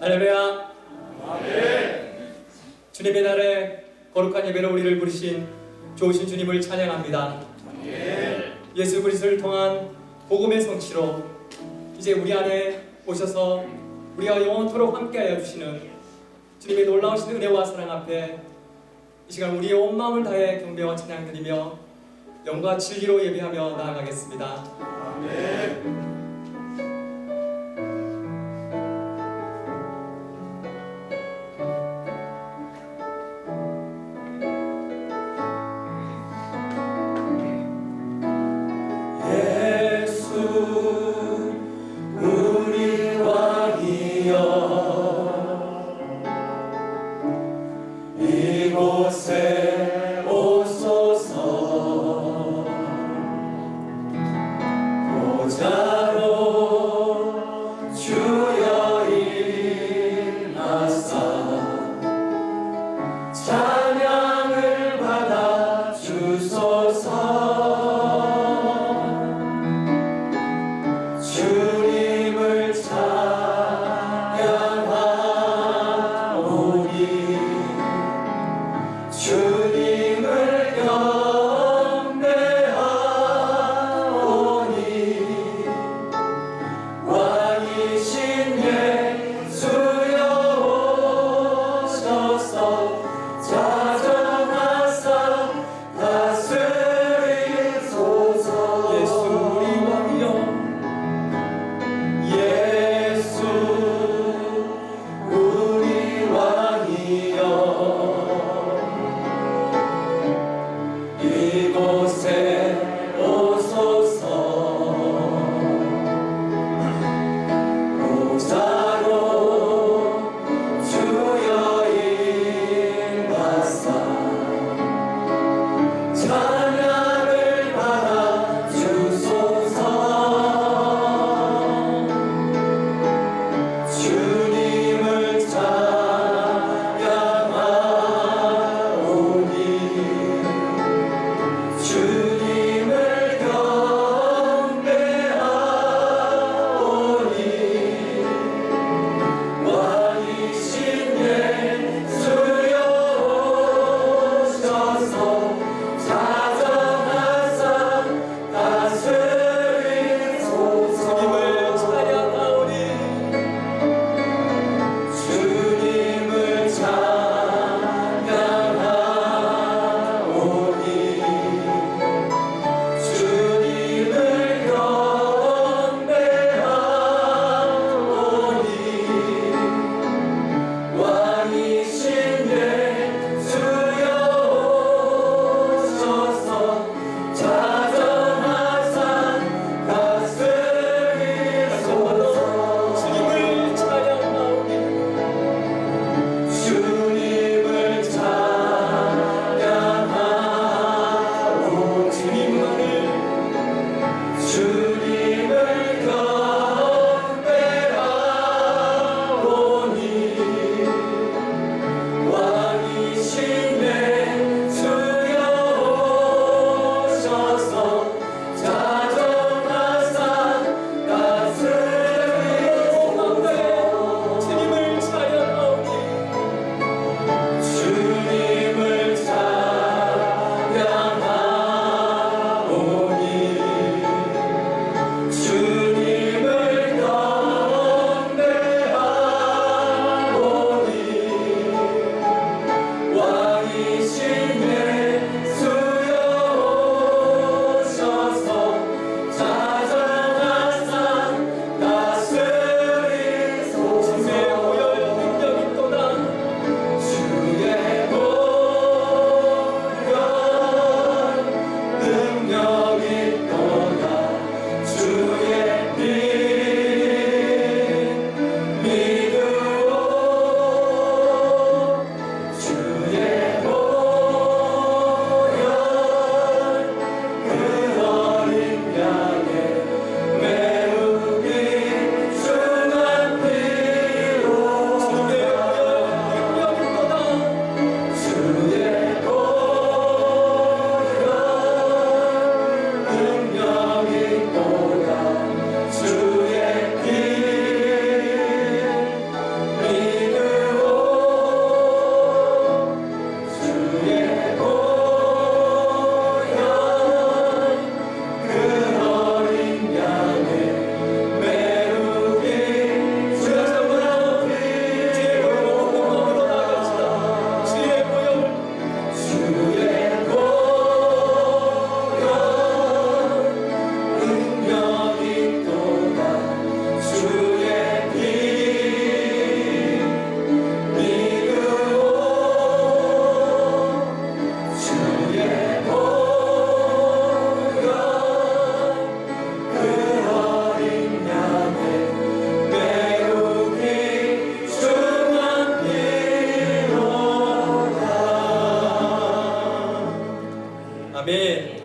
할렐루야. 주님의 날에 거룩한 예배로 우리를 부르신 좋으신 주님을 찬양합니다. 예수 그리스도를 통한 복음의 성취로 이제 우리 안에 오셔서 우리가 영원토록 함께하여 주시는 주님의 놀라우신 은혜와 사랑 앞에 이 시간 우리의 온 마음을 다해 경배와 찬양 드리며 영과 진리로 예배하며 나아가겠습니다. true.